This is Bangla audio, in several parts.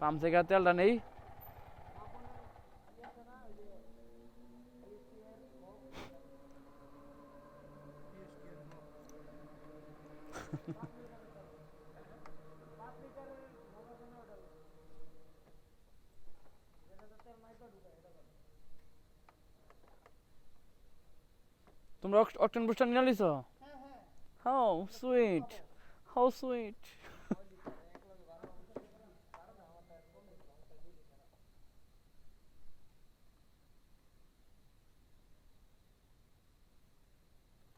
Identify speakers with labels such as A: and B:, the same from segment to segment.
A: পাম্প থেকে তেলটা নেই। তোমরা অকটেন বুস্টার নিয়ে লিছো হাউ সুইট। How sweet.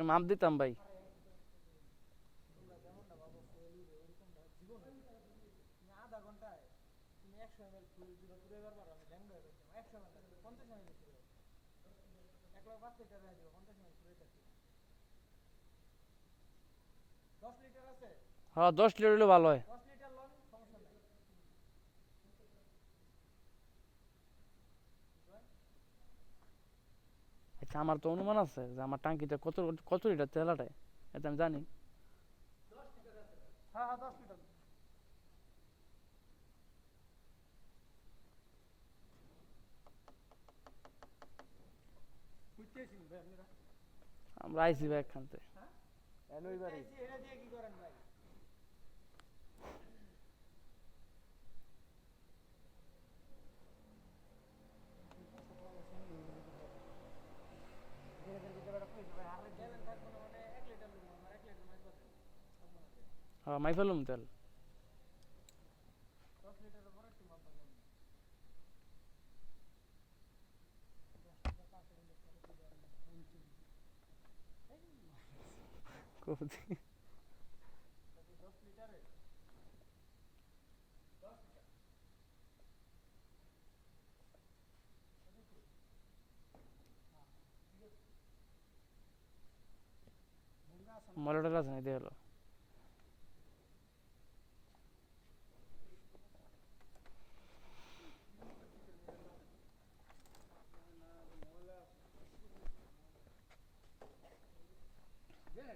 A: পঞ্চাশ মাপ দিতাম ভাই।
B: হ্যাঁ দশ লিটার
A: হলে ভালো হয়
B: দশ লিটার লন সমস্যা নেই
A: আচ্ছা আমার তো অনুমান আছে যে আমার টাঙ্কিতে কত কত লিটার তেল আটায়? এটা আমি জানি।
B: হ্যাঁ হ্যাঁ
A: আমরা আইসি ভাই এখানতে
B: বুঝতেছি, এটা দিয়ে কি করেন ভাই
A: হ্যাঁ মাই ফেলুম তেল। কবি মলাটাল আছে না দিয়ে হলো।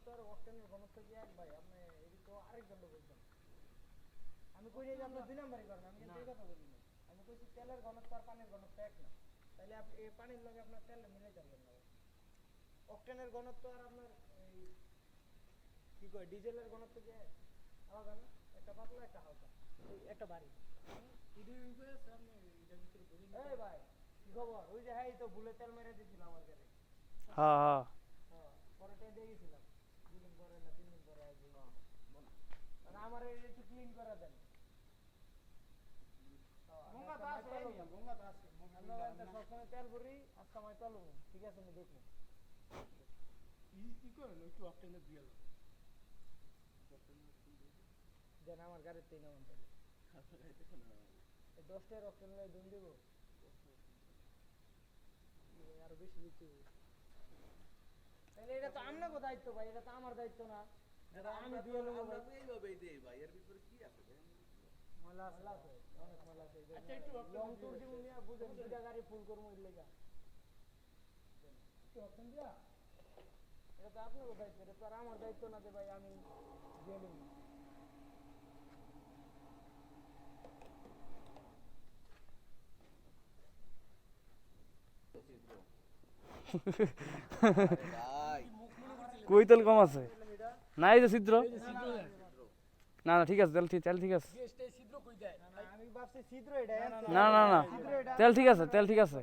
B: ঘনত্ব আর অক্টেনের ঘনত্ব কি এক ভাই আপনি এটি তো আরেকজন বলছেন। আমি কই যে আপনি দুই নাম্বারই করেন আমি কিন্তু এই কথা বলি না আমি কইছি তেলের ঘনত্ব আর পানির ঘনত্ব এক না। তাহলে আপনি এই পানির লগে আপনার তেল মিলাই যাবেন না। অক্টেনের ঘনত্ব আর আপনার এই কি কয় ডিজেলের ঘনত্ব যে আলাদা না একটা পাতলা একটা হালকা একটা এই ভাই কি খবর? ওই যে হ্যাঁ এই তো ভুলে তেল মেরে দিয়েছিল আমার গাড়ি
A: হ্যাঁ হ্যাঁ,
B: পরে টের দিয়ে গেছিলাম দুদিন পরে না তিন দিন পরে আসবে মানে আমার একটু ক্লিন করে দেন। সবসময় তেল ভরি আজকে আমি তেল ঠিক আছে আমি দেখব দেন আমার গাড়ির তেল নামান তাহলে এই দশটার অক্টেন দুন দেবো। আরও বেশি দিতে তাহলে এটা তো দায়িত্ব ভাই এটা তো আমার দায়িত্ব না। আমি দিয়ে নেব আপনার দায়িত্ব আমার দায়িত্ব না যে ভাই আমি দিয়ে নেব
A: কই তেল কম আছে? নাই যে ছিদ্র না না ঠিক আছে তেল ঠিক তেল ঠিক আছে।
B: না, না,
A: না তেল ঠিক আছে তেল ঠিক আছে।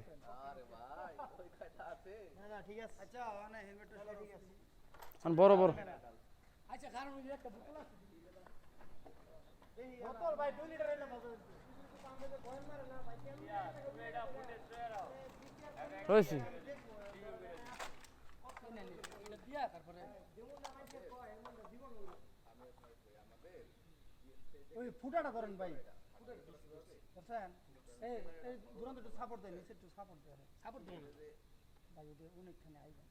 B: আচ্ছা
A: বড় বড়।
B: বোতল ভাই 2 লিটার এনে বাজার
A: হয়েছে
B: ওই ফুটাটা করেন ভাই। বুঝছেন? এই এই দুরন্ত একটু সাপোর্ট দেন নিচে একটু সাপোর্ট দেন। সাপোর্ট দেন। ভাই ওটা অনেকখানে আইবেন।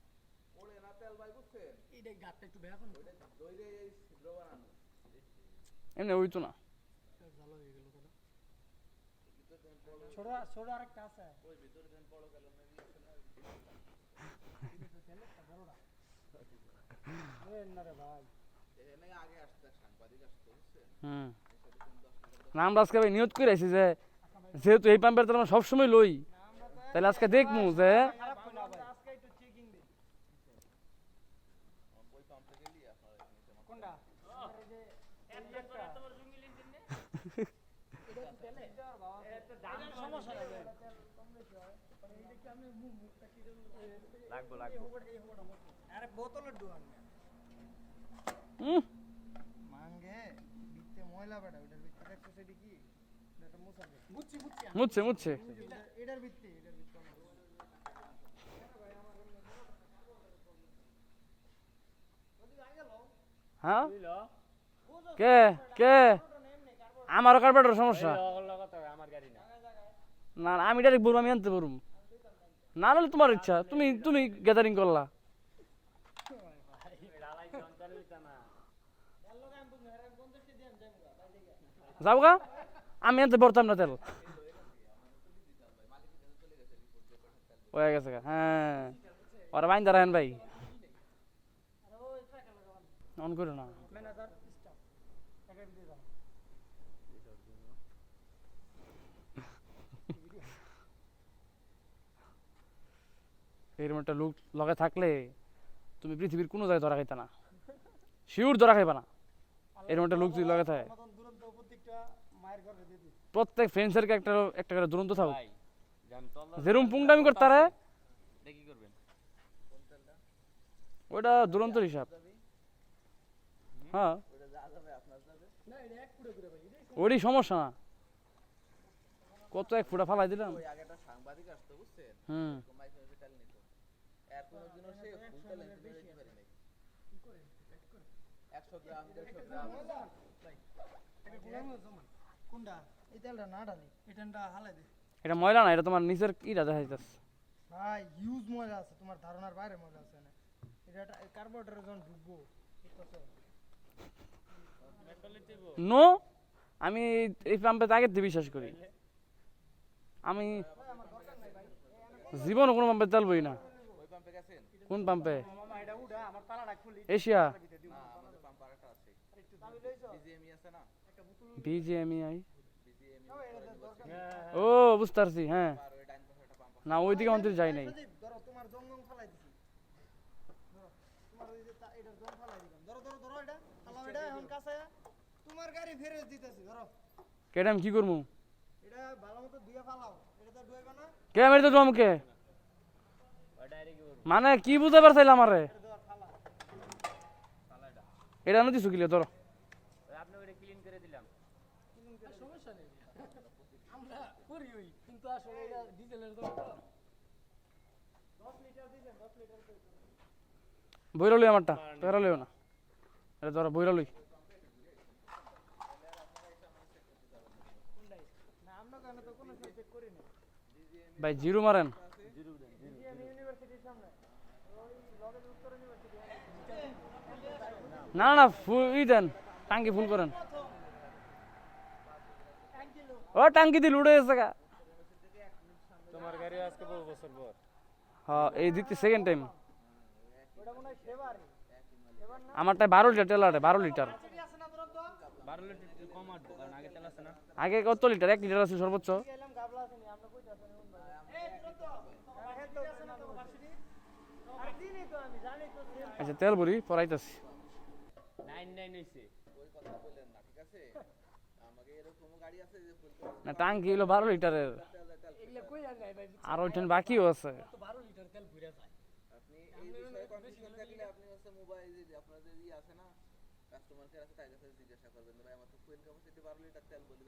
B: এইটাই গাটটা একটু বেয়া করুন।
A: এমনি ওই তো না।
B: ছোট ছোট আরেকটা আছে। ওই না। রে ভাই।
A: হুম। না আমরা আজকে ভাই নিয়ত করে আছি যে যেহেতু এই পাম্পের তেল আমরা সবসময় লই তাহলে আজকে দেখব যে
B: তো। মানে
A: হুম
B: মাঙ্গে ময়লা বেটা সেটা কি এটা মুছা দে মুচ্ছি মুচ্ছি
A: মুচ্ছে মুচ্ছে।
B: এটার ভিতরে এটার ভিতরে
A: হ্যাঁ? কে? কে? আমারও কার্পেটের সমস্যা। না। না, আমি ডাইরেক্ট বলব আমি আনতে পারব। না হলে তোমার ইচ্ছা। তুমি তুমি গ্যাদারিং করলা। যাও গা আমি আনতে পারতাম না তেল হয়ে গেছে হ্যাঁ ওরা বাইন দাঁড়ান ভাই অন করো না এরকম একটা লুক লগে থাকলে তুমি পৃথিবীর কোনো জায়গায় ধরা খাইতে না শিউর ধরা খাইবা না এরকম একটা লোক যদি লগে থাকে প্রত্যেক ফ্রেন্ডসেরকে একটা একটা করে দুরন্ত থাকুক। যেরকম পুংটামি করতারে ওইটা দুরন্তর হিসাব। হ্যাঁ। ওইটাই সমস্যা না। কত এক ফুটা ফালাই দিলাম।
C: ওই আগে একটা সাংবাদিক আসতো বুঝছেন?
A: হুম।
C: একশো গ্রাম দেড়শো গ্রাম।
B: কোনটা? এই তেলটা না ডালি এটানটা হালাই দে।
A: এটা ময়লা না এটা তোমার নিচের ইটা দেখা যাচ্ছে
B: ভাই হিউজ ময়লা আছে তোমার ধারণার বাইরে ময়লা আছে না এটা যখন ঢুকবো
A: নো আমি এই পাম্পে আগের দিয়ে বিশ্বাস করি। আমি জীবনে কোনো পাম্পে তেল বই না। কোন পাম্পে এশিয়া।
C: বিজিএমই
A: বিজিএমইআই
C: বিজিএমই
A: ও বুঝতে পারছি হ্যাঁ। না, ওইদিকে অন্তর যাই নাই।
B: দিছি
A: আমি কি করব? মানে কি বুঝতে পারছিল আমারে?
B: এটা
A: নদী শুকিলে ধরো।
B: সমস্যা নেই। আমরা করি ওই কিন্তু আসলে এটা ডিজেলের দরকার। দশ লিটার দিবেন দশ লিটার
A: বইরা লই আমারটা পেরা লইও না। এটা ধরো বইরা লই।
B: না আমরা কেন তো কোনো সাবজেক্ট করি না।
A: ভাই জিরো মারেন।
B: আমি ইউনিভার্সিটির সামনে। ওই লগের উত্তর ইউনিভার্সিটি
A: না না ফুল ই দেন টাঙ্কি ফুল করেন। ও টাঙ্কি দিয়ে লুড়ে গেছে গা।
D: তোমার গাড়ি আজকে বহু বছর পর।
A: হ্যাঁ এই দিতে সেকেন্ড টাইম আমারটা বারো লিটার আটে বারো লিটার।
D: আগে
A: কত লিটার? এক লিটার আছে সর্বোচ্চ। আচ্ছা তেল ভরি পরাইতেছি।
D: নাইন হয়েছে
C: না,
E: টাঙ্কি হলো বারো লিটারের।
A: আর
E: ওইখানে বাকিও আছে।
C: কাস্টমার কেয়ার আছে তার কাছে জিজ্ঞাসা করবেন ভাই আমার তো ফুয়েল ক্যাপাসিটি বারো লিটার তেল বলি